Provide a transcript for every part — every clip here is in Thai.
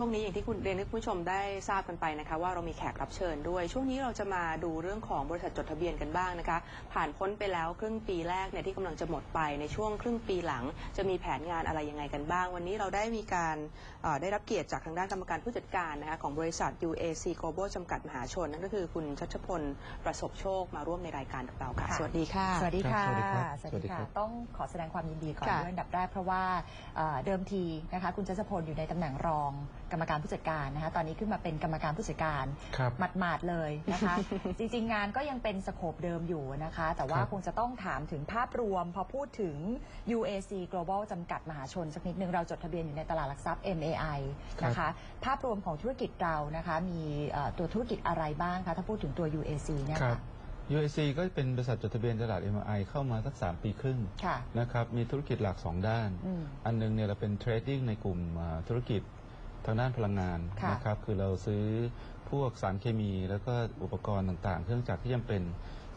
ช่วงนี้อย่างที่คุณเรียนให้คุณผู้ชมได้ทราบกันไปนะคะ ว่าเรามีแขกรับเชิญด้วย ช่วงนี้เราจะมาดูเรื่องของบริษัทจดทะเบียนกันบ้างนะคะ ผ่านพ้นไปแล้วครึ่งปีแรกเนี่ยที่กำลังจะหมดไปในช่วงครึ่งปีหลัง จะมีแผนงานอะไรยังไงกันบ้าง วันนี้เราได้มีการเอ่อได้รับเกียรติจากทางด้านกรรมการผู้จัดการนะคะของบริษัท UAC Global จำกัดมหาชนนั่นก็คือคุณชัชพลประสบโชคมาร่วมในรายการกับเราค่ะค่ะ สวัสดีค่ะ สวัสดีค่ะครับสสวัวัสสดีดีครัค่ะบต้องขอแสดงความยินดีก่อนค่ะด้วยอันดับแรกเพราะว่าเอ่อเดิมทีนะคะคุณจัชพลอยู่ในตำแหน่งรองกรรมการผู้จัดการนะคะ ตอนนี้ขึ้นมาเป็นกรรมการผู้จัดการครับ หมาดๆเลยนะคะ จริงๆ งานก็ยังเป็นสโคปเดิมอยู่นะคะ แต่ว่าครับคงจะต้องถามถึงภาพรวม พอพูดถึง UAC Global จำกัดมหาชน สักนิดนึงเราจดทะเบียนอยู่ในตลาดหลักทรัพย์ MAI นะคะภาพรวมของธุรกิจเรานะคะ มีเอ่อตัวธุรกิจอะไรบ้างคะถ้าพูดถึงตัว UAC เนี่ยครัค่ะบ UAC ก็เป็นบริษัทจดทะเบียนตลาด MRI เข้ามาสัก 3 ปีครึ่งค่ะ นะครับ มีธุรกิจหลัก 2 ด้าน อืม อันหนึงเนี่ยเราเป็นเทรดดิ้งในกลุ่มอ่าธุรกิจ ทางด้านพลังงานค่ะนะครับคือเราซื้อพวกสารเคมี แล้วก็อุปกรณ์ต่างๆ เครื่องจักรที่จำเป็น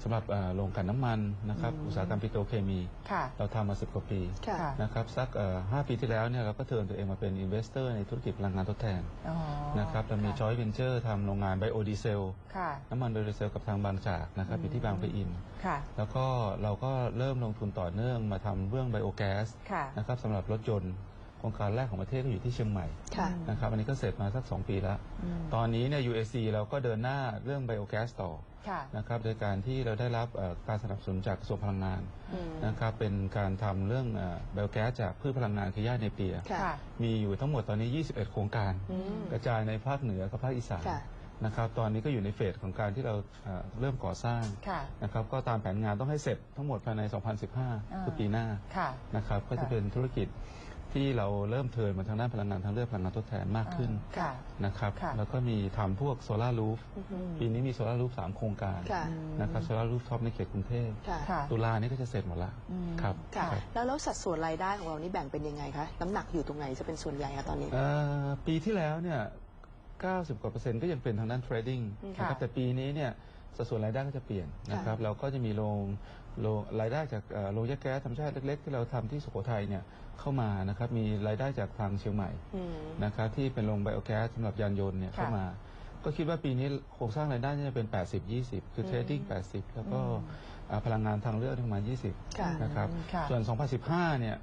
สำหรับอ่าโรงกลั่นน้ำมันนะครับอืม อุตสาหกรรมปิโตรเคมี ค่ะ เราทำมา10กว่าปีค่ะ ค่ะ นะครับสักเอ่อห้าปีที่แล้วเนี่ยเราก็เทิร์นตัวเองมาเป็นอินเวสเตอร์ในธุรกิจพลังงานทดแทนอ๋อนะครับเรามีค่ะจอยเวนเจอร์ทำโรงงานไบโอดีเซลค่ะ น้ำมันไบโอดีเซลกับทางบางจากนะครับอืมอยู่ที่บางปะอิน ค่ะ แล้วก็เราก็เริ่มลงทุนต่อเนื่องมาทำเรื่องไบโอแก๊สค่ะ นะครับสำหรับรถยนต์ โครงการแรกของประเทศก็อยู่ที่เชียงใหม่ค่ะอืมนะครับอันนี้ก็เสร็จมาสัก 2 ปีแล้ว อืม ตอนนี้เนี่ย UAC เราก็เดินหน้าเรื่องไบโอแก๊สต่อค่ะนะครับโดยการที่เราได้รับเอ่อการสนับสนุนจากกระทรวงพลังงานอืมนะครับเป็นการทำเรื่องไบโอแก๊สจากพืชพลังงานคือหญ้าเนเปีย ค่ะ ค่ะ มีอยู่ทั้งหมดตอนนี้ 21 โครงการ อืม กระจายในภาคเหนือกับภาคอีสานค่ะ นะครับตอนนี้ก็อยู่ในเฟสของการที่เราเอ่อเริ่มก่อสร้างค่ะ นะครับก็ตามแผนงานต้องให้เสร็จทั้งหมดภายใน 2015 คือปีหน้าค่ะ นะครับก็จะค่ะเป็นธุรกิจ ที่เราเริ่มเทิร์นมาทางด้านพลังงานทางเลือกพลังงานทดแทนมากขึ้นค่ะ นะครับค่ะแล้วก็มีทำพวกโซลารูฟอืมปีนี้มีโซลารูฟสามโครงการค่ะ นะครับโซลารูฟท็อปในเขตกรุงเทพค่ะค่ะ ตุลานี้ก็จะเสร็จหมดละอืม ครับค่ะ ครับแล้วแล้วสัดส่วนรายได้ของเรานี่แบ่งเป็นยังไงคะ น้ำหนักอยู่ตรงไหนจะเป็นส่วนใหญ่คะตอนนี้ เอ่อปีที่แล้วเนี่ย90กว่าเปอร์เซ็นต์ก็ยังเป็นทางด้านเทรดดิ้งค่ะนะครับแต่ปีนี้เนี่ยสัดส่วนรายได้ก็จะเปลี่ยนนะครับเราก็จะมีโรง โรงรายได้จากเอ่อโรงแยกแก๊สธรรมชาติเล็ก ๆ ที่เราทำที่สุโขทัยเนี่ยเข้ามานะครับมีรายได้จากทางเชียงใหม่อืม นะครับที่เป็นโรงไบโอแก๊สสำหรับยานยนต์เนี่ยเข้ามา ก็คิดว่าปีนี้โครงสร้างรายได้น่าจะเป็น 80-20 คือเทรดดิ้ง80 แล้วก็อ่าพลังงานทางเลือกประมาณ20ค่ะนะครับค่ะ ส่วน 2015 เนี่ย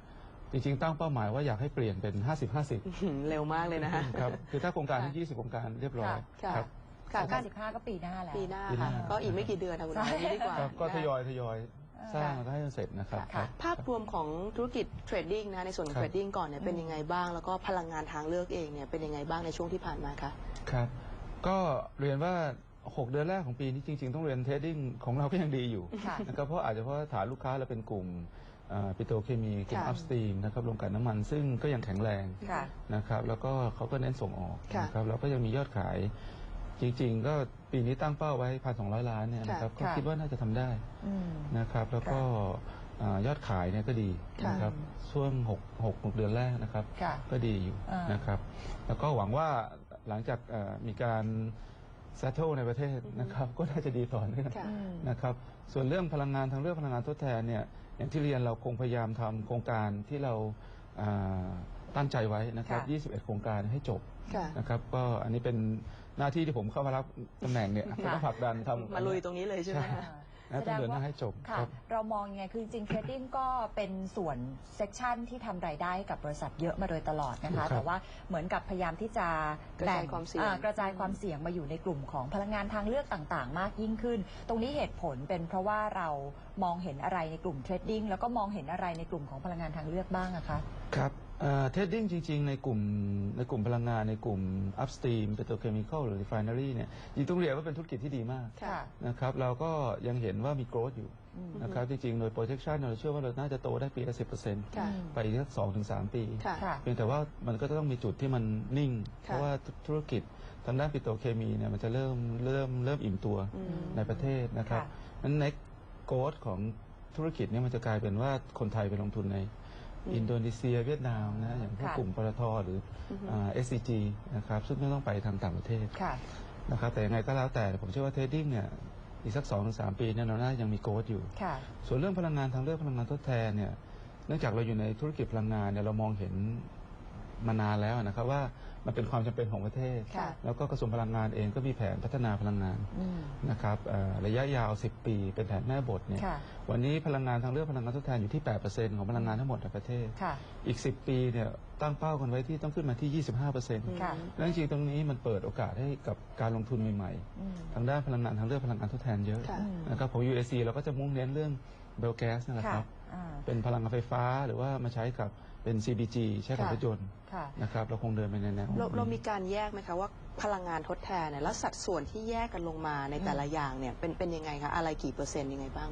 จริงๆ ตั้งเป้าหมายว่าอยากให้เปลี่ยนเป็น 50-50 เร็วมากเลยนะคะครับคือถ้าโครงการที่ค่ะ20 โครงการเรียบร้อยค่ะ ครับ ค่ะก็95ก็ปีหน้าแล้ว ปีหน้าปีหน้าค่ะก็อีกไม่กี่เดือนนะคุณใช่น้อยดีกว่าครับก็นะคะทยอยทยอย สร้างค่ะแล้วก็ให้มันเสร็จนะครับค่ะครับภาพรวมของธุรกิจเทรดดิ้งนะในส่วนของครับเทรดดิ้งก่อนเนี่ยเป็นยังไงบ้าง แล้วก็พลังงานทางเลือกเองเนี่ยเป็นยังไงบ้างในช่วงที่ผ่านมาคะครับ ก็เรียนว่า 6 เดือนแรกของปีนี้จริง ๆ ต้องเรียนเทรดดิ้งของเราก็ยังดีอยู่ค่ะนะครับเพราะอาจจะเพราะฐานลูกค้าเราเป็นกลุ่มปิโตรเคมีกลุ่มค่ะอัพสตรีมนะครับโรงกลั่นน้ำมันซึ่งก็ยังแข็งแรงค่ะนะครับแล้วก็เขาก็เน้นส่งออกค่ะนะครับแล้วก็ยังมียอดขายจริง ๆ ก็ ปีนี้ตั้งเป้าไว้พันสองล้านเนี่ยนะครับก็ค่ะ คิดว่าน่าจะทำได้อืม นะครับ แล้วก็อ่ายอดขายเนี่ยก็ดีค่ะนะครับช่วงหกหกหกเดือนแรกนะครับ ค่ะก็ดีอยู่อ่านนะครับ แล้วก็หวังว่าหลังจากเอ่อมีการ settle ในประเทศนะครับ ก็น่าจะดีต่อเนื่องค่ะอืมนะครับ ส่วนเรื่องพลังงานทางเลือกพลังงานทดแทนเนี่ยอย่างที่เรียนเราคงพยายามทำโครงการที่เราอ่าตั้งใจไว้นะครับ ค่ะ 21 โครงการให้จบ ค่ะ นะครับก็อันนี้เป็น หน้าที่ที่ผมเข้ามารับตำแหน่งเนี่ยค่ะก็ต้องผลักดันทำ มาลุยตรงนี้เลยใช่ไหมคะ นะต้องเดินหน้าให้จบค่ะ ครับ เรามองยังไงคือจริงเทรดดิ้งก็เป็นส่วนเซกชันที่ทำรายได้ให้กับบริษัทเยอะมาโดยตลอดนะคะ ครับแต่ว่าเหมือนกับพยายามที่จะกระจายความเสี่ยง อ่กระจายความเสี่ยงมาอยู่ในกลุ่มของพลังงานทางเลือกต่างๆ มากยิ่งขึ้น ตรงนี้เหตุผลเป็นเพราะว่าเรามองเห็นอะไรในกลุ่มเทรดดิ้งแล้วก็มองเห็นอะไรในกลุ่มของพลังงานทางเลือกบ้างอะคะ ครับ เทรดดิ้งจริง ๆ ในกลุ่มในกลุ่มพลังงานในกลุ่ม upstream petrochemical หรือ refinery เนี่ยจริงๆต้องเรียนว่าเป็นธุรกิจที่ดีมากค่ะนะครับเราก็ยังเห็นว่ามี growth อยู่อืมนะครับจริงๆ โดย projection เราเชื่อว่าเราน่าจะโตได้ปีละ10%ค่ะไปอีกสักสองถึงสามปีค่ะค่ะเพียงแต่ว่ามันก็จะต้องมีจุดที่มันนิ่ง เพค่ะราะว่าธุรกิจทางด้านปิโตรเคมีเนี่ยมันจะเริ่มเริ่มเริ่มอิ่มตัวอืมในประเทศนะครับค่ะนั้น next growth ของธุรกิจเนี่ยมันจะกลายเป็นว่าคนไทยไปลงทุนใน อืมอินโดนีเซียเวียดนามนะอย่างพวกค่ะกลุ่มปตทหรืออือฮึอ่า SCG นะครับซึ่งไม่ต้องไปทางต่างประเทศค่ะนะครับแต่ยังไงก็แล้วแต่ผมเชื่อว่าเทรดดิ้งเนี่ยอีกสักสองถึงสามปีเนี่ยเราน่ายังมีโกดอยู่ค่ะส่วนเรื่องพลังงานทางเลือกพลังงานทดแทนเนี่ยเนื่องจากเราอยู่ในธุรกิจพลังงานเนี่ยเรามองเห็น มานานแล้วนะครับว่ามันเป็นความจำเป็นของประเทศ ค่ะ แล้วก็กระทรวงพลังงานเองก็มีแผนพัฒนาพลังงานอืม นะครับเอ่อระยะยาว 10 ปีเป็นแผนแม่บทเนี่ยค่ะ วันนี้พลังงานทางเลือกพลังงานทดแทนอยู่ที่ 8%ของพลังงานทั้งหมดในประเทศ ค่ะ อีก 10 ปีเนี่ยตั้งเป้ากันไว้ที่ต้องขึ้นมาที่ 25%ค่ะ และจริงๆตรงนี้มันเปิดโอกาสให้กับการลงทุนใหม่อืม ๆ ทางด้านพลังงานทางเลือกพลังงานทดแทนเยอะค่ะ นะครับของ UAC เราก็จะมุ่งเน้นเรื่องเบลแก๊สนั่นแหละค่ะครับ อ่า เป็นพลังงานไฟฟ้าหรือว่ามาใช้กับ เป็น CBG ใช้กับค่ะรถยนต์ค่ะ นะครับเราคงเดินไปในแนวเรานี้เรามีการแยกไหมคะว่าพลังงานทดแทนเนี่ยแล้วสัดส่วนที่แยกกันลงมาในแต่ละอย่างเนี่ยเป็นเป็นยังไงคะอะไรกี่เปอร์เซ็นต์ยังไงบ้าง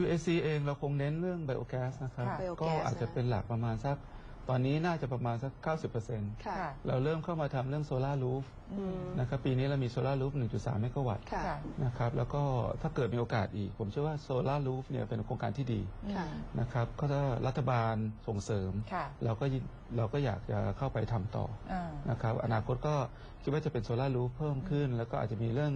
UAC เองเราคงเน้นเรื่องไบโอแก๊สนะครับ ค่ะ biogas ก็อาจจะเป็นหลักประมาณสัก ตอนนี้น่าจะประมาณสัก 90%ค่ะค่ะ เราเริ่มเข้ามาทำเรื่องโซลารูฟอืม นะครับปีนี้เรามีโซลารูฟ1.3 เมกะวัตต์ค่ะ ค่ะ นะครับแล้วก็ถ้าเกิดมีโอกาสอีก ผมเชื่อว่าโซลารูฟเนี่ยเป็นโครงการที่ดีค่ะ นะครับก็ถ้ารัฐบาลส่งเสริม ค่ะ เราก็ยินเราก็อยากจะเข้าไปทำต่ออ่า นะครับอนาคตก็คิดว่าจะเป็นโซลารูฟเพิ่มขึ้น แล้วก็อาจจะมีเรื่อง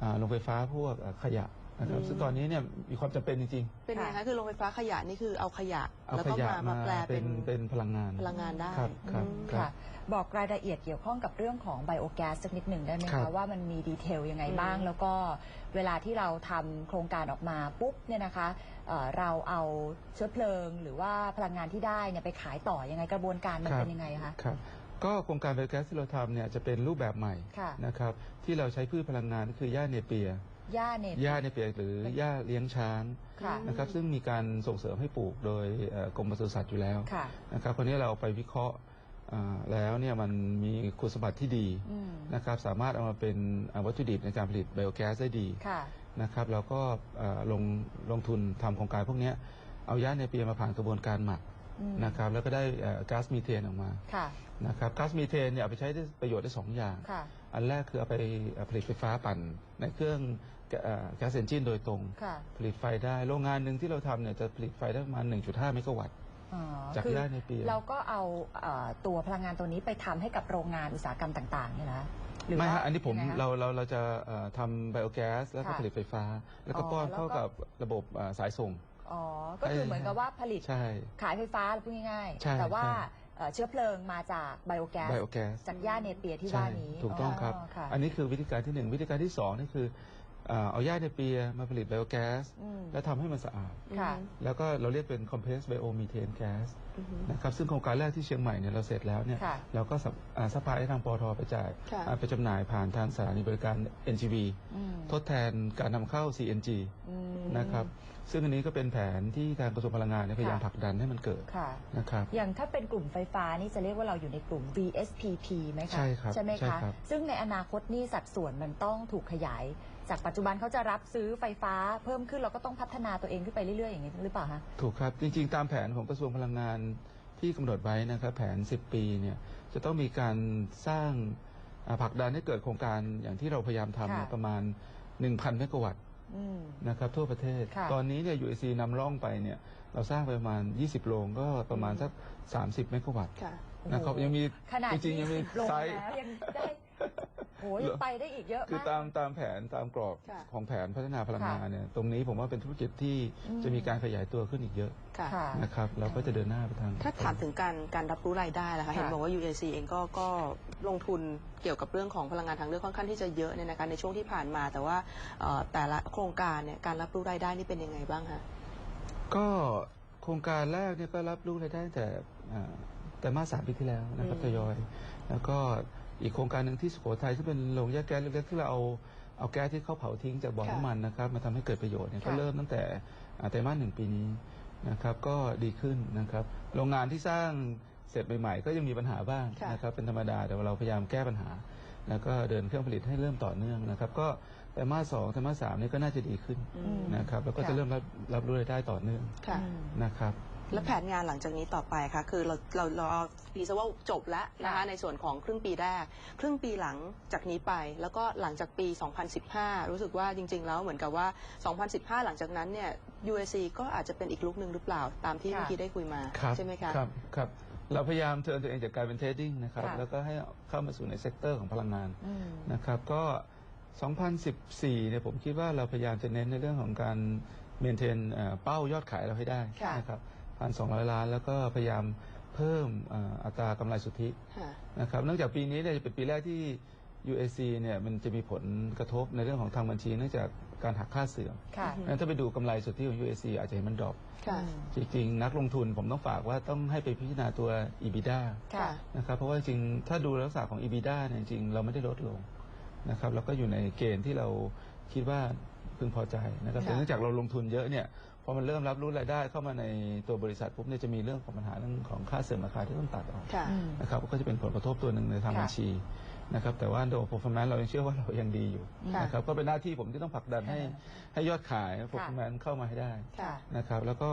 อาโรงไฟฟ้าพวกอ่าขยะ นะครับอืมซึ่งตอนนี้เนี่ยมีความจำเป็นจริง เป็นไงค่ะคะคือโรงไฟฟ้าขยะนี่คือเอาขยะ ๆ เอาแล้วขก็ยะมามามาแปลเป็เป็นนเป็นพลังงาน พลังงานได้ครับครับอืม ครับ ค่ะ บอกรายละเอียดเกี่ยวข้องกับเรื่องของไบโอแก๊สสักนิดหนึ่งได้ไหมครัคะบ ว่ามันมีดีเทลยังไงอืมบ้างแล้วก็เวลาที่เราทำโครงการออกมาปุ๊บเนี่ยนะคะเอ่อเราเอาเชื้อเพลิง หรือว่าพลังงานที่ได้เนี่ยไปขายต่อยังไงกระบวนการมันเป็นยังไงคะครับก็โครงการไบโอแก๊สที่เราทำเนี่ยจะเป็นรูปแบบใหม่ค่ะ นะครับที่เราใช้พืชพลังงานก็คือหญ้าเนเปีย ย่าเน็ตหญ้าเนเปียหรือหญ้าเลี้ยงช้างค่ะ นะครับซึ่งมีการส่งเสริมให้ปลูกโดยเอ่อกรมปศุสัตว์อยู่แล้วค่ะ นะครับคนนี้เราไปวิเคราะห์อ่าแล้วเนี่ยมันมีคุณสมบัติที่ดีอืมนะครับสามารถเอามาเป็นอ่าวัตถุดิบในการผลิตไบโอแก๊สได้ดี ค่ะ นะครับแล้วก็เอ่อลงลงทุนทำโครงการพวกเนี้ยเอาหญ้าเนเปียมาผ่านกระบวนการหมักอืม นะครับแล้วก็ได้เอ่อก๊าซมีเทนออกมาค่ะ นะครับก๊าซมีเทนเนี่ยเอาไปใช้ได้ประโยชน์ได้สองอย่าง ค่ะ อันแรกคือเอาไปเอ่อผลิตไฟฟ้าปั่นในเครื่องแก๊สเอนจินโดยตรงค่ะผลิตไฟได้โรงงานหนึ่งที่เราทำเนี่ยจะผลิตไฟได้ประมาณ 1.5 เมกะวัตต์อ๋อจากคือหญ้าเนเปียเราก็เอาเอ่อตัวพลังงานตัวนี้ไปทำให้กับโรงงานอุตสาหกรรมต่างๆเนี่ยนะหรือไม่ว่าฮะอันนี้ผมยังไงคะเราเราเราจะเอ่อทำไบโอแก๊สแล้วก็ค่ะผลิตไฟฟ้า แล้วก็อ๋อป้อนแล้วก็เข้ากับระบบเอ่อสายส่งอ๋อ ก็คือเหมือนกับว่าผลิตใช่ขายไฟฟ้าพูดง่ายใช่ๆแต่ว่าใช่เอ่อเชื้อเพลิงมาจากไบโอแก๊สไบโอแก๊สจากหญ้าเนเปียที่ใช่ว่านี้ ถูกต้องครับค่ะอันนี้คือวิธีการที่หนึ่งวิธีการที่สองนี่คือ เอ่อเอาหญ้าเนเปียมาผลิตไบโอแก๊สอืมแล้วทำให้มันสะอาด ค่ะ แล้วก็เราเรียกเป็น compressed biomethane gas อือฮึนะครับซึ่งโครงการแรกที่เชียงใหม่เนี่ยเราเสร็จแล้วเนี่ยค่ะเราก็สับอ่าซัพพลายให้ทางปอทไปจ่ายค่ะ อ่าไปจำหน่ายผ่านทางสถานีบริการ NGV อืมทดแทนการนำเข้า CNG อืม นะครับซึ่งอันนี้ก็เป็นแผนที่ทางกระทรวงพลังงานเนี่ยพยายามค่ะ ผลักดันให้มันเกิดค่ะ นะครับ อย่างถ้าเป็นกลุ่มไฟฟ้านี่จะเรียกว่าเราอยู่ในกลุ่ม VSPP ไหมคะใช่ครับไหมใช่คะ ครับซึ่งในอนาคตนี่สัดส่วนมันต้องถูกขยาย จากปัจจุบันเขาจะรับซื้อไฟฟ้าเพิ่มขึ้นเราก็ต้องพัฒนาตัวเองขึ้นไปเรื่อยๆอย่างนี้หรือเปล่าคะถูกครับ จริง ๆ ตามแผนของกระทรวงพลังงานที่กำหนดไว้นะครับแผน 10 ปีเนี่ยจะต้องมีการสร้างอ่าผลักดันให้เกิดโครงการอย่างที่เราพยายามทำเนี่ยค่ะประมาณ 1,000เมกะวัตต์อืมนะครับทั่วประเทศค่ะตอนนี้เนี่ย UAC นำร่องไปเนี่ยเราสร้างไปประมาณ 20 โรงก็ประมาณสัก 30 เมกะวัตต์ค่ะนะครับยังมีขนาดจริงๆยังมีลงไซส์แล้ว ยังได้โอ้ยยังไปได้อีกเยอะคือมาก ตามตามแผนตามกรอบค่ะ ของแผนพัฒนาพลังงานค่ะเนี่ยตรงนี้ผมว่าเป็นธุรกิจที่อืม จะมีการขยายตัวขึ้นอีกเยอะค่ะ ค่ะ นะครับเราก็จะเดินหน้าไปทาง ถ้าถามถึงการการรับรู้รายได้ล่ะคะ ค่ะ เห็นบอกว่า UAC เองก็ก็ลงทุนเกี่ยวกับเรื่องของพลังงานทางเลือกค่อนข้างที่จะเยอะเนี่ยนะคะในช่วงที่ผ่านมา แต่ว่าเอ่อแต่ละโครงการเนี่ยการรับรู้รายได้นี่เป็นยังไงบ้างคะ ก็โครงการแรกเนี่ยก็รับรู้รายได้ตั้งแต่อ่าแต่มาสสามปีที่แล้วนะครับอืมทยอย แล้วก็ อีกโครงการหนึ่งที่สุโขทัยที่เป็นโรงแยกแก๊สเล็กๆที่เราเอาเอาแก๊สที่เขาเผาทิ้งจากบ่อน้ำมันนะครับมาทำให้เกิดประโยชน์เนี่ยก็เริ่มตั้งแต่อ่าไตรมาสหนึ่งปีนี้นะครับก็ดีขึ้นนะครับ โรงงานที่สร้างเสร็จใหม่ๆก็ยังมีปัญหาบ้างค่ะนะครับเป็นธรรมดาแต่ว่าเราพยายามแก้ปัญหา แล้วก็เดินเครื่องผลิตให้เริ่มต่อเนื่องนะครับก็ไตรมาสสองไตรมาสสามนี่ก็น่าจะดีขึ้นอืมนะครับแล้วก็ค่ะจะเริ่มรับรับรู้รายได้ต่อเนื่องค่ะอืมนะครับ แล้วแผนงานหลังจากนี้ต่อไปคะคือเราเราเราเอาปีซะว่าจบแล้วนะคะค่ะในส่วนของครึ่งปีแรก ครึ่งปีหลังจากนี้ไป แล้วก็หลังจากปี 2015 รู้สึกว่าจริง ๆ แล้วเหมือนกับว่า 2015 หลังจากนั้นเนี่ย UAC ก็อาจจะเป็นอีกลุกหนึ่งหรือเปล่าตามที่ค่ะเมื่อกี้ได้คุยมาครับใช่ไหมคะครับครับเราพยายามเทิร์นตัวเองจากการเป็นเทรดดิ้งนะครับค่ะแล้วก็ให้เข้ามาสู่ในเซกเตอร์ของพลังงานอืมนะครับก็ 2014 เนี่ยผมคิดว่าเราพยายามจะเน้นในเรื่องของการเมนเทนเป้ายอดขายเราให้ได้ค่ะนะครับ พันสองล้าน แล้วก็พยายามเพิ่มอ่าอัตรากำไรสุทธิค่ะนะครับเนื่องจากปีนี้เนี่ยจะเป็นปีแรกที่ UAC เนี่ยมันจะมีผลกระทบในเรื่องของทางบัญชีเนื่องจากการหักค่าเสื่อมค่ะอืมงั้นถ้าไปดูกำไรสุทธิของ UAC อาจจะเห็นมันดรอปค่ะจริงๆ นักลงทุนผมต้องฝากว่าต้องให้ไปพิจารณาตัว EBITDA ค่ะนะครับเพราะว่าจริงๆถ้าดูลักษณะของ EBITDA เนี่ยจริงๆเราไม่ได้ลดลงนะครับแล้วก็อยู่ในเกณฑ์ที่เราคิดว่าพึงพอใจนะครับค่ะแต่เนื่องจากเราลงทุนเยอะเนี่ยพ อมันเริ่มรับรู้รายได้เข้ามาในตัวบริษัทปุ๊บเนี่ยจะมีเรื่องของปัญหาเรื่องของค่าเสื่อมราคาที่ต้องตัดออกค่ะอืมนะครับก็จะเป็นผลกระทบตัวหนึ่งในทางค่ะบัญชีนะครับแต่ว่าโดย performance เรายังเชื่อว่าเรายังดีอยู่ค่ะนะครับก็เป็นหน้าที่ผมที่ต้องผลักดันให้ค่ะให้ยอดขาย performance เข้ามาให้ได้ค่ะ นะครับแล้วก็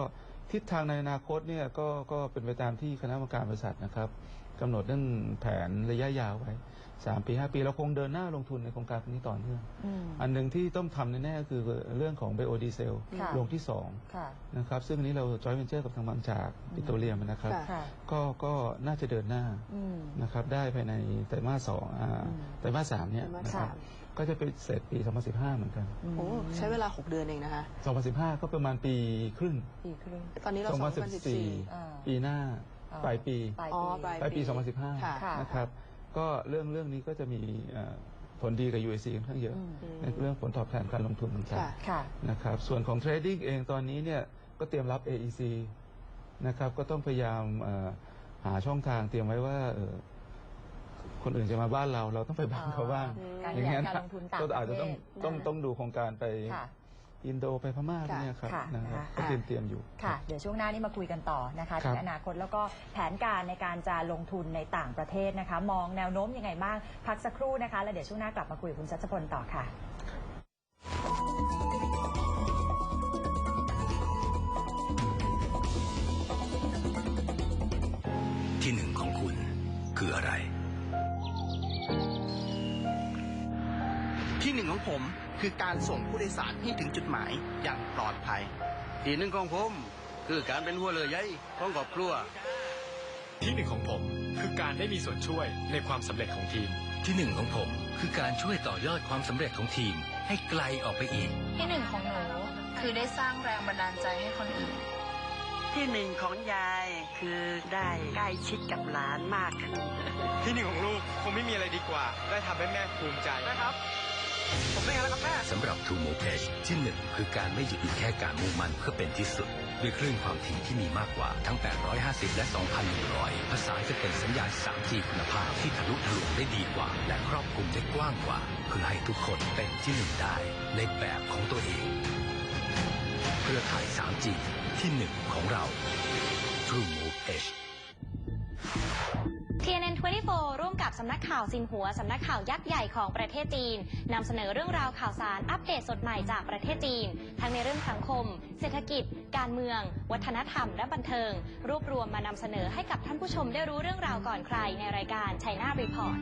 ทิศทางในอนาคตเนี่ยก็ก็เป็นไปตามที่คณะกรรมการบริษัทนะครับกำหนดเรื่องแผนระยะยาวไว้ 3ปี5ปีเราคงเดินหน้าลงทุนในโครงการนี้ต่อเนื่องอืมอันหนึ่งที่ต้องทำแน่ๆก็คือเรื่องของไบโอดีเซลค่ะโรงที่ค่ะ2นะครับซึ่งอันนี้เราจอยเวนเจอร์กับทางบางจากปิโตรเลียมนะครับ ค่ะค่ะก็ก็น่าจะเดินหน้าอืม นะครับได้ภายในไตรมาสสองอ่าอืมไตรมาสสามเนี่ยไตรมาสนะครับสามก็จะไปเสร็จปี 2015 เหมือนกันมโอ้ใช้เวลา 6 เดือนเองนะคะ 2015 ก็ประมาณปีครึ่ง ปีครึ่ง ตอนนี้เราอ่า2014 ปีหน้าอ่า ปลายปี ปลายอ๋อ ปี ปลายปลายปีค่ะค่ะ2015นะครับ ก็เรื่องเรื่องนี้ก็จะมีเอ่อผลดีกับ UAC ค่อนข้างเยอะอืมอืมในเรื่องผลตอบแทนการลงทุนต่างค่ะค่ะๆนะครับส่วนของเทรดดิ้งเองตอนนี้เนี่ยก็เตรียมรับ AEC นะครับก็ต้องพยายามเอ่อหาช่องทางเตรียมไว้ว่าเอ่อคนอื่นจะมาบ้านเราเราต้องไปบ้านเขาบ้างอืมการอย่างขเงี้ยายยการลงทุนต่างก็ประอาจจะต้องเทศต้องนะต้องดูโครงการไปค่ะ อินโดไปพม่าค่ะเนี่ยครับค่ะนะครับนะคะก็เตรียมเตรียมอยู่ ค่ะ เดี๋ยวช่วงหน้านี่มาคุยกันต่อนะคะครัถึบงอนาคตแล้วก็แผนการในการจะลงทุนในต่างประเทศนะคะ มองแนวโน้มยังไงบ้าง พักสักครู่นะคะ แล้วเดี๋ยวช่วงหน้ากลับมาคุยกับคุณชัชพลต่อค่ะ ผมคือการส่งผู้โดยสารให้ถึงจุดหมายอย่างปลอดภัย ทีหนึ่งของผม คือการเป็นหัวเรือใหญ่ของครอบครัว ที่หนึ่งของผมคือการได้มีส่วนช่วยในความสำเร็จของทีม ที่หนึ่งของผมคือการช่วยต่อยอดความสำเร็จของทีม ให้ไกลออกไปอีก ที่หนึ่งของหนูคือได้สร้างแรงบันดาลใจให้คนอื่น ที่หนึ่งของยายคือได้ใกล้ชิดกับหลานมากขึ้น ที่หนึ่งของลูกคงไม่มีอะไรดีกว่า ได้ทำให้แม่ภูมิใจนะครับ ผมได้งานแล้วครับแม่สำหรับ True Move Edge ที่หนึ่งคือการไม่หยุดอยู่แค่การมุ่งมั่นเพื่อเป็นที่สุด ด้วยคลื่นความถี่ที่มีมากกว่าทั้ง 850 และ 2,100ผสาจะเป็นสัญญาณ 3G คุณภาพที่ทะลุทะลวงได้ดีกว่า และครอบคลุมได้กว้างกว่า เพื่อให้ทุกคนเป็นที่หนึ่งได้ ในแบบของตัวเอง เครือข่าย 3G ที่หนึ่งของเรา True Move Edge TNN 24 กับสำนักข่าวซินหัวสำนักข่าวยักษ์ใหญ่ของประเทศจีนนำเสนอเรื่องราวข่าวสารอัปเดตสดใหม่จากประเทศจีน ทั้งในเรื่องสังคม เศรษฐกิจ การเมือง วัฒนธรรม และบันเทิง รวบรวมมานำเสนอให้กับท่านผู้ชมได้รู้เรื่องราวก่อนใครในรายการ China Report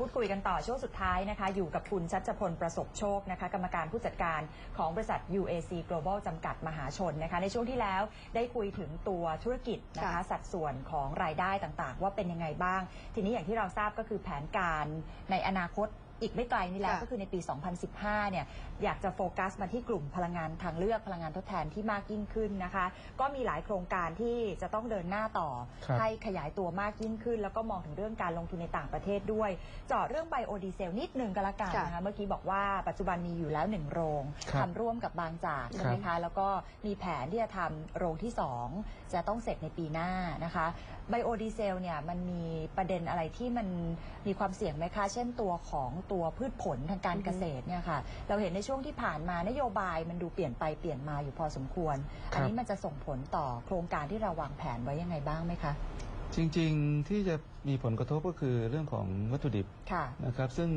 พูดคุยกันต่อช่วงสุดท้ายนะคะ อยู่กับคุณชัชพลประสบโชคนะคะ กรรมการผู้จัดการของบริษัท UAC Global จำกัดมหาชนนะคะ ในช่วงที่แล้วได้คุยถึงตัวธุรกิจนะคะค่ะสัดส่วนของรายได้ต่างๆ ว่าเป็นยังไงบ้าง ทีนี้อย่างที่เราทราบก็คือแผนการในอนาคต อีกไม่ไกลนี้แล้วค่ะ ก็คือในปี 2015 เนี่ยอยากจะโฟกัสมาที่กลุ่มพลังงานทางเลือกพลังงานทดแทนที่มากยิ่งขึ้นนะคะ ก็มีหลายโครงการที่จะต้องเดินหน้าต่อ ครับ ให้ขยายตัวมากยิ่งขึ้น แล้วก็มองถึงเรื่องการลงทุนในต่างประเทศด้วย เจาะเรื่องไบโอดีเซลนิดนึงก็แล้วกันค่ะ นะคะเมื่อกี้บอกว่าปัจจุบันมีอยู่แล้วหนึ่งโรงครับทำร่วมกับบางจากใช่ไหมครัคะบแล้วก็มีแผนที่จะทำโรงที่2จะต้องเสร็จในปีหน้านะคะ ไบโอดีเซลเนี่ยมันมีประเด็นอะไรที่มันมีความเสี่ยงไหมคะ เช่นตัวของตัวพืชผลทางการอือฮึเกษตรเนี่ยค่ะ เราเห็นในช่วงที่ผ่านมานโยบายมันดูเปลี่ยนไปเปลี่ยนมาอยู่พอสมควร อันนี้มันจะส่งผลต่อโครงการที่เราวางแผนไว้ยังไงบ้างไหมคะ จริงๆที่จะมีผลกระทบก็คือเรื่องของวัตถุดิบค่ะนะครับ ซึ่ง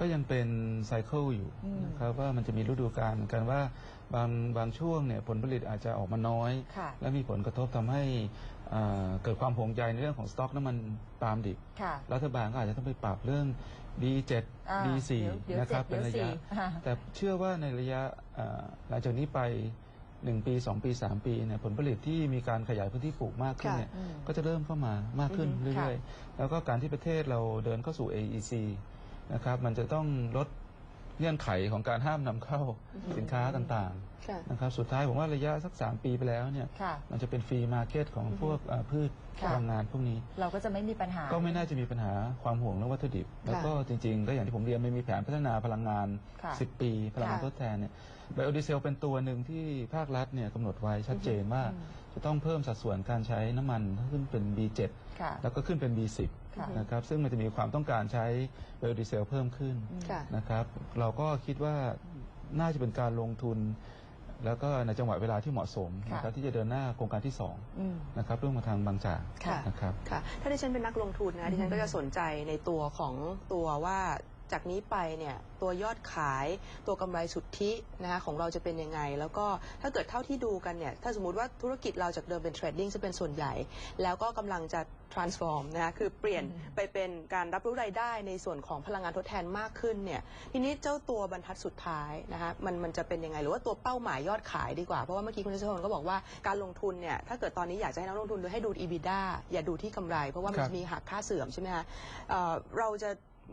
ก็ยังเป็นไซเคิลอยู่อืมนะครับว่ามันจะมีฤดูกาลเหมือนกันว่า บางบางช่วงเนี่ยผลผลิตอาจจะออกมาน้อย ค่ะและมีผลกระทบทำให้อ่าเกิดความห่วงใยในเรื่องของสต็อกน้ำมันปาล์มดิบ ค่ะ รัฐบาลก็อาจจะต้องไปปรับเรื่อง B7 อ่า B4 เดี๋ยวเดี๋ยวนะครับเจ็ดเป็นระเดี๋ยยะวสี่อ่าแต่เชื่อว่าในระยะอ่าหลังจากนี้ไป 1 ปี 2 ปี 3 ปีเนี่ยผลผลิตที่มีการขยายพื้นที่ปลูกมากขึ้นค่ะเนี่ยอืมก็จะเริ่มเข้ามามากขึ้นอือฮึเรื่อยๆ แล้วก็การที่ประเทศเราเดินเข้าสู่ AEC นะครับมันจะต้องลด เงื่อนไขของการห้ามนำเข้าสินค้าต่างค่ะ ๆนะครับสุดท้ายผมว่าระยะสัก 3 ปีไปแล้วเนี่ยค่ะ มันจะเป็นฟรีมาร์เก็ตของพวกอ่าพืชค่ะ พลังงานพวกนี้ เราก็จะไม่มีปัญหา ก็ไม่น่าจะมีปัญหาความห่วงเรื่องวัตถุดิบ แล้วก็จริงๆก็อย่างที่ผมเรียนไม่มีแผนพัฒนาพลังงาน ค่ะ10 ปี พลังงานค่ะทดแทนเนี่ย ไบโอดีเซลเป็นตัวหนึ่งที่ภาครัฐเนี่ยกำหนดไว้ชัดเจนว่าอืมจะต้องเพิ่มสัดส่วนการใช้น้ำมันขึ้นเป็น B7 ค่ะ แล้วก็ขึ้นเป็น B10 ค่ะนะครับซึ่งมันจะมีความต้องการใช้ไบโอดีเซลเพิ่มขึ้นค่ะ นะครับเราก็คิดว่าน่าจะเป็นการลงทุน แล้วก็ในจังหวะเวลาที่เหมาะสมค่ะ นะครับที่จะเดินหน้าโครงการที่อืม2นะครับเรื่องมาทางบางจากค่ะ นะครับ ค่ะ ถ้าดิฉันเป็นนักลงทุนนะดิฉันก็จะสนใจในตัวของตัวว่า จากนี้ไปเนี่ยตัวยอดขายตัวกำไรสุทธินะคะของเราจะเป็นยังไง แล้วก็ถ้าเกิดเท่าที่ดูกันเนี่ยถ้าสมมติว่าธุรกิจเราจากเดิมเป็นเทรดดิ้งจะเป็นส่วนใหญ่ แล้วก็กำลังจะ transform นะคะคือเปลี่ยนไปเป็นการรับรู้รายได้ในส่วนของพลังงานทดแทนมากขึ้นเนี่ยทีนี้เจ้าตัวบรรทัดสุดท้ายนะคะมันมันจะเป็นยังไง หรือว่าตัวเป้าหมายยอดขายดีกว่า เพราะว่าเมื่อกี้คุณชัชพลก็บอกว่าการลงทุนเนี่ยถ้าเกิดตอนนี้อยากจะให้นักลงทุนดูให้ดู EBITDA อย่าดูที่กำไร เพราะว่ามันครับจะมีหักค่าเสื่อมใช่ไหมคะเอ่อเราจะ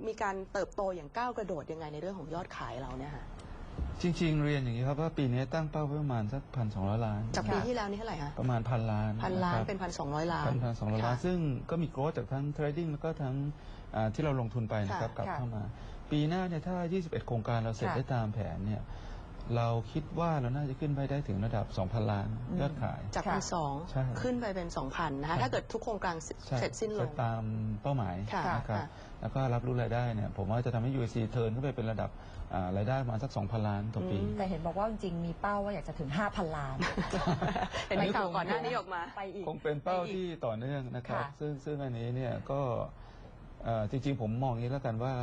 มีการเติบโตอย่างก้าวกระโดดยังไงในเรื่องของยอดขายเราเนี่ยค่ะจริง ๆ เรียนอย่างนี้ครับว่าปีนี้ตั้งเป้าไว้ประมาณสักพันสองร้อยล้านจากปีที่แล้วนี่เท่าไหร่คะประมาณพันล้านพันล้านะครับเป็นพันสองร้อยล้านพันพันสองร้อยล้านค่ะซึ่งก็มีโกรธจากทั้งเทรดดิ้งแล้วก็ทั้งอ่าที่เราลงทุนไปนะครับค่ะกลับค่ะเข้ามา ปีหน้าเนี่ยถ้า 21 โครงการเราเสร็จค่ะได้ตามแผนเนี่ยเราคิดว่าเราน่าจะขึ้นไปได้ถึงระดับ 2,000 ล้านอืมยอดขาย จากค่ะพันสองใช่ขึ้นไปเป็นสองพันนะครัคะบถ้าเกิดทุกโครงการเสร็จใช่เสร็จสิ้นลงตามเป้าหมายค่ะนะครับค่ะ แล้วก็รับรู้รายได้เนี่ยผมว่าจะทำให้ UAC เทิร์นขึ้นไปเป็นระดับอ่ารายได้ประมาณสัก 2,000 ล้านต่อปี อืมแต่เห็นบอกว่าจริงๆมีเป้าว่าอยากจะถึง 5,000 ล้าน เห็นในข่าวก่อนหน้านี้ออกมา ไปอีก คงเป็นเป้าที่ต่อเนื่องนะครับ ค่ะ ซึ่งซึ่งอันนี้เนี่ยก็เอ่อจริง ๆ ผมมองอย่างนี้แล้วกันว่า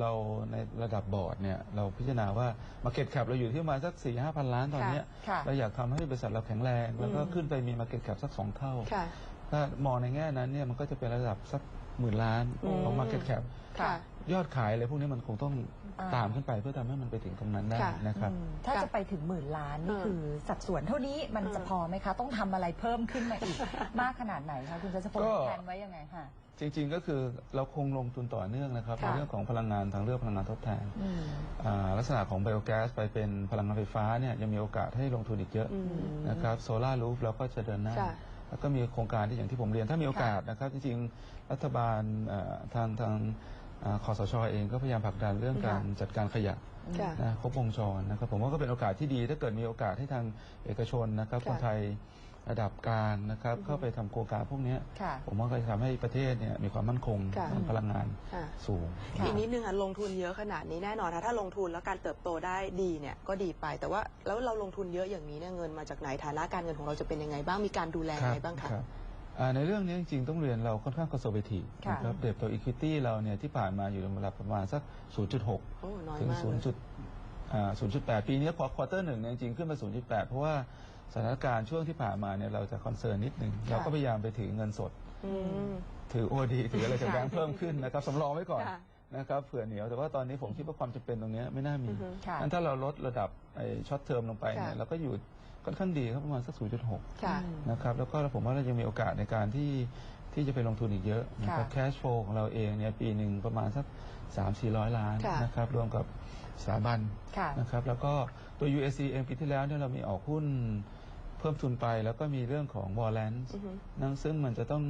เราในระดับบอร์ดเนี่ยเราพิจารณาว่า Market Cap เราอยู่ที่ประมาณสัก4ี่ห้าพันล้านตอนเนี้ยค่ะเราอยากทำให้บริษัทเราแข็งแรง แล้วก็อืมขึ้นไปมี Market Cap สักสองเท่า ค่ะ ถ้ามองในแง่นั้นเนี่ยมันก็จะเป็นระดับสัก หมื่นล้านอืม ของ Market Cap ค่ะ ยอดขายอะไรพวกนี้มันคงต้องอ่า ตามขึ้นไปเพื่อทำให้มันไปถึงตรงนั้นได้ค่ะ นะครับ อืมถ้าค่ะจะไปถึงหมื่นล้านนี่เออคือสัดส่วนเท่านี้มันเออจะพอไหมคะ ต้องทำอะไรเพิ่มขึ้นมาอีก มากขนาดไหนคะคุณชัชพลก็แผนไว้ยังไงคะจริงๆก็คือเราคงลงทุนต่อเนื่องนะครับในค่ะเรื่องของพลังงานทางเลือกพลังงานทดแทนอืม อ่าลักษณะของไบโอแก๊สไปเป็นพลังงานไฟฟ้าเนี่ยยังมีโอกาสให้ลงทุนอีกเยอะอืม นะครับโซลารูฟเราก็จะเดินหน้า ค่ะ แล้วก็มีโครงการที่อย่างที่ผมเรียน ถ้ามีโอกาสนะครับ จริงๆ รัฐบาลเอ่อทางทางอ่าคอสชเองก็พยายามผลักดันเรื่องการจัดการขยะค่ะนะครบวงจรนะครับผมว่าก็เป็นโอกาสที่ดีถ้าเกิดมีโอกาสให้ทางเอกชนนะครับค่ะคนไทย ระดับกลางนะครับ เข้าไปทำโครงการพวกเนี้ยค่ะผมว่าก็จะทำให้ประเทศเนี่ยมีความมั่นคงค่ะทางพลังงานค่ะสูงค่ะอีกนิดนึงอะลงทุนเยอะขนาดนี้แน่นอนค่ะถ้าลงทุนแล้วการเติบโตได้ดีเนี่ยก็ดีไป แต่ว่าแล้วเราลงทุนเยอะอย่างนี้เนี่ยเงินมาจากไหนฐานะการเงินของเราจะเป็นยังไงบ้างมีการดูแลยังไงบ้างคะรับอ่าในเรื่องนี้จริงๆ ต้องเรียนเราค่อนข้างคอนเซอร์เวทีฟค่ะนะครับเดบตัวอีควิตี้เราเนี่ยที่ผ่านมาอยู่ในระดับประมาณสัก 0.6โอ้น้อยถึงมากเลย0จุดอ่า0.8 ปีนี้พอควอเตอร์หนึ่งเนี่ยจริงๆ ขึ้นมา 0.8 เพราะว่าสถานการณ์ช่วงที่ผ่านมาเนี่ยเราจะคอนเซิร์นนิดหนึ่งเราก็พยายามไปถือเงินสด อืม ถือโอดีถืออะไรจากค่ะแบงค์เพิ่มขึ้นนะครับสำรองไว้ก่อนค่ะนะครับเผื่อเหนียวแต่ว่าตอนนี้ผมคิดว่าความจำเป็นตรงเนี้ยไม่น่ามีอือฮึค่ะงั้นถ้าเราลดระดับไอ้ช็อตเทอมลงไปเนี่ยค่ะ เราก็อยู่ค่อนข้างดีครับประมาณสัก 0.6 ค่ะ นะครับแล้วก็ผมว่าเรายังมีโอกาสในการที่ที่จะไปลงทุนอีกเยอะนะครับค่ะแคชโฟของเราเองเนี่ยปีหนึ่งประมาณสัก 3 4 0 0 ล้านค่ะ นะครับรวมกับสถาบันค่ะ นะครับแล้วก็ ตัว USC เองปีที่แล้วเนี่ยเรามีออกหุ้นเพิ่มทุนไป แล้วก็มีเรื่องของ w a r r a n t อือฮึนั่นซึ่งมันจะต้อง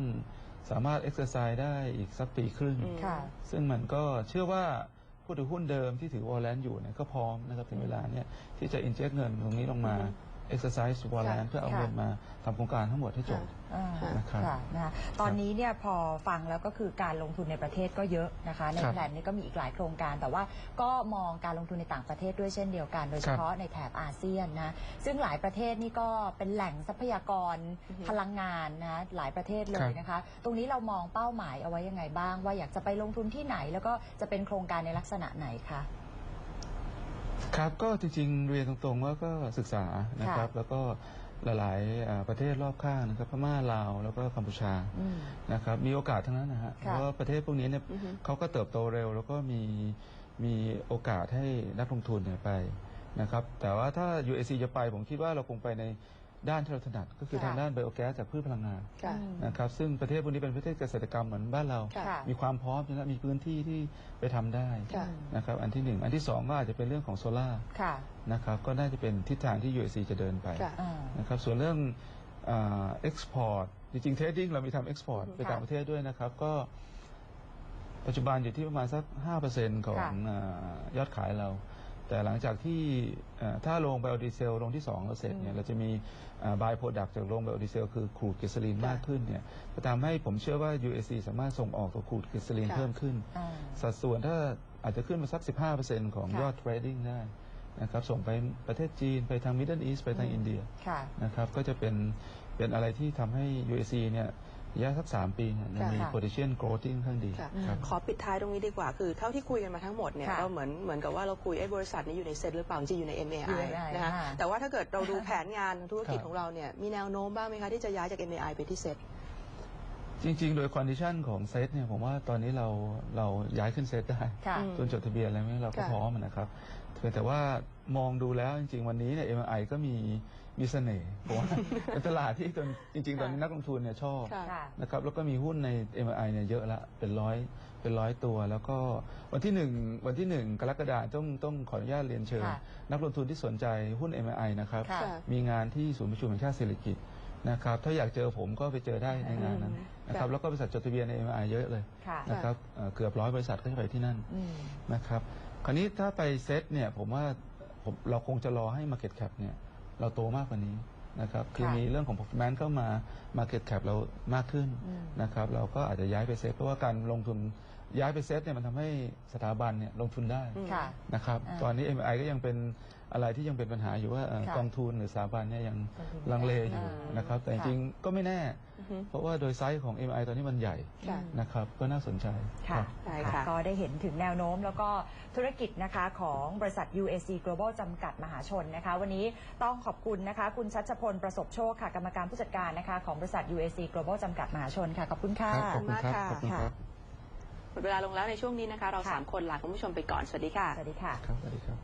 สามารถ exercise ได้อีกสักปีครึ่งอืมค่ะ ซึ่งมันก็เชื่อว่าผู้ถือหุ้นเดิมที่ถือวอลเลนอยู่เนี่ยก็พร้อมนะครับถึงเวลาเนี่ยที่จะ inject เงินตรงนี้ลงมาอือฮึ exercise วอลเลนค่ะเพื่อเอาค่ะเงินมาทำโครงการทั้งหมดให้จบ อ่านะครับค่ะนะคะตอนนี้เนี่ยพอฟังแล้วก็คือการลงทุนในประเทศก็เยอะนะคะ ในครับแผนนี้ก็มีอีกหลายโครงการ แต่ว่าก็มองการลงทุนในต่างประเทศด้วยเช่นเดียวกัน โดยเฉพาะในแถบอาเซียนนะซึ่งหลายประเทศนี่ก็เป็นแหล่งทรัพยากรอือฮึ พลังงานนะหลายประเทศเลครัยบ นะคะ ตรงนี้เรามองเป้าหมายเอาไว้ยังไงบ้าง ว่าอยากจะไปลงทุนที่ไหน แล้วก็จะเป็นโครงการในลักษณะไหนคะ ครับก็จริงๆเรียนตรงๆว่าก็ศึกษานะครับค่ะแล้วก็หลายๆอ่าประเทศรอบข้างนะครับพม่าลาวแล้วก็กัมพูชาอืมนะครับมีโอกาสทั้งนั้นนะฮะเพค่ะราะว่าประเทศพวกนี้เนี่ยอือฮึเขาก็เติบโตเร็ว แล้วก็มีมีโอกาสให้นักลงทุนเนี่ยไปนะครับแต่ว่าถ้า UAC จะไปผมคิดว่าเราคงไปใน ด้านที่เราถนัดก็คือค่ะ ทางด้านไบโอแก๊สจากพืชพลังงานค่ะ นะครับซึ่งประเทศพวกนี้เป็นประเทศเกษตรกรรมเหมือนบ้านเรา ค่ะ มีความพร้อมนะมีพื้นที่ที่ไปทำได้ค่ะ นะครับอันที่หนึ่งอันที่สองก็อาจจะเป็นเรื่องของโซล่าร์ค่ะนะครับก็น่าจะเป็นทิศทางที่ UAC จะเดินไปค่ะ อ่า นะครับส่วนเรื่องเอ็กซ์พอร์ตจริงๆเทรดดิ้งเรามีทำเอ็กซ์พอร์ตอืมไปต่างประเทศด้วยนะครับก็ปัจจุบันอยู่ที่ประมาณสัก 5%ของค่ะอายอดขายเรา แต่หลังจากที่เอ่อถ้าลงไบโอดีเซลลงที่2เราเสร็จเนี่ยเราจะมีบายโปรดักต์จากโรงไบโอดีเซลคือครูดกิสลีนค่ะมากขึ้นเนี่ยจะทำให้ผมเชื่อว่า UAC สามารถส่งออกตัวครูดกิสลีนค่ะเพิ่มขึ้นอ่าสัดส่วนถ้าอาจจะขึ้นมาสัก 15%ของค่ะยอดเทรดดิ้งได้นะครับส่งไปประเทศจีนไปทางมิดเดิลอีสไปทางอินเดียค่ะนะครับก็จะเป็นเป็นอะไรที่ทำให้ UAC เนี่ย ระยะสักสามปีเนี่ยยังมี ค่ะ potential growth ที่ค่อนข้างดีค่ะครับ ขอปิดท้ายตรงนี้ดีกว่า คือเท่าที่คุยกันมาทั้งหมดเนี่ยค่ะเราเหมือนเหมือนกับว่าเราคุยไอ้บริษัทนี้อยู่ในเซ็ตหรือเปล่าจริงๆอยู่ใน อยู่ MAI ใน MAI นะคะค่ะแต่ว่าถ้าเกิดเราดูแผนงานธุรกิจครับ ของเราเนี่ยมีแนวโน้มบ้างไหมคะที่จะย้ายจาก MAI ไปที่เซ็ต จริง ๆ โดย condition ของเซตเนี่ยผมว่าตอนนี้เราเราย้ายขึ้นเซตได้ ค่ะ อืม จนจดทะเบียนอะไรไหมเราก็ค่ะพร้อมนะครับเพียงแต่ว่ามองดูแล้วจริง ๆ วันนี้เนี่ย MI ก็มี มีเสน่ห์ผมว่า เป็นตลาดที่ตอนจริง ๆ ตอนนี้นักลงทุนเนี่ยชอบค่ะค่ะนะครับแล้วก็มีหุ้นใน MI เนี่ยเยอะละเป็นร้อยเป็นร้อยตัว แล้วก็วันที่หนึ่งวันที่หนึ่งกรกฎาคมต้องต้องขออนุญาตเรียนเชิญ ค่ะนักลงทุนที่สนใจหุ้น MI นะครับ ค่ะ มีงานที่ศูนย์ประชุมแห่งชาติศิริกิติ์นะครับถ้าอยากเจอผมก็ไปเจอได้ในงานนั้นอืมนะครับค่ะแล้วก็บริษัทจดทะเบียนใน MI เยอะเลยค่ะ นะครับเอ่อเกือบร้อยบริษัทก็จะไปที่นั่น อืม นะครับ คราวนี้ถ้าไปเซตเนี่ยผมว่าผมเราคงจะรอให้ Market Cap เนี่ย เราโตมากกว่านี้นะครับคือค่ะมีเรื่องของ performance เข้ามา Market Cap เรามากขึ้นอืมนะครับเราก็อาจจะย้ายไปเซตเพราะว่าการลงทุนย้ายไปเซตเนี่ยมันทำให้สถาบันเนี่ยลงทุนได้อืมค่ะนะครับอ่าตอนนี้ MI ก็ยังเป็นอะไรที่ยังเป็นปัญหาอยู่ว่าเอ่อค่ะกองทุนหรือสถาบันเนี่ยยังกองทุนลังเลอยู่อ่านนะครับแต่จค่ะริงๆก็ไม่แน่อือฮึเพราะว่าโดยไซส์ของ MI ตอนนี้มันใหญ่ค่ะนะครับก็น่าสนใจค่ะรับได้ค่ะก็ได้เห็นถึงแนวโน้มแล้วก็ธุรกิจนะคะของบริษัท UAC Global จำกัดมหาชนนะคะ วันนี้ต้องขอบคุณนะคะ คุณชัชพลประสบโชคค่ะกรรมการผู้จัดการนะคะของบริษัท UAC Global จำกัดมหาชนค่ะ ขอบคุณค่ะ ครับขอบคุณครับขขออบบคุคุณณค่ะครับหมดเวลาลงแล้วในช่วงนี้นะคะ เราค่ะ สามคนลาคุณผู้ชมไปก่อน สวัสดีค่ะ สวัสดีค่ะ ครับสวัสดีครับ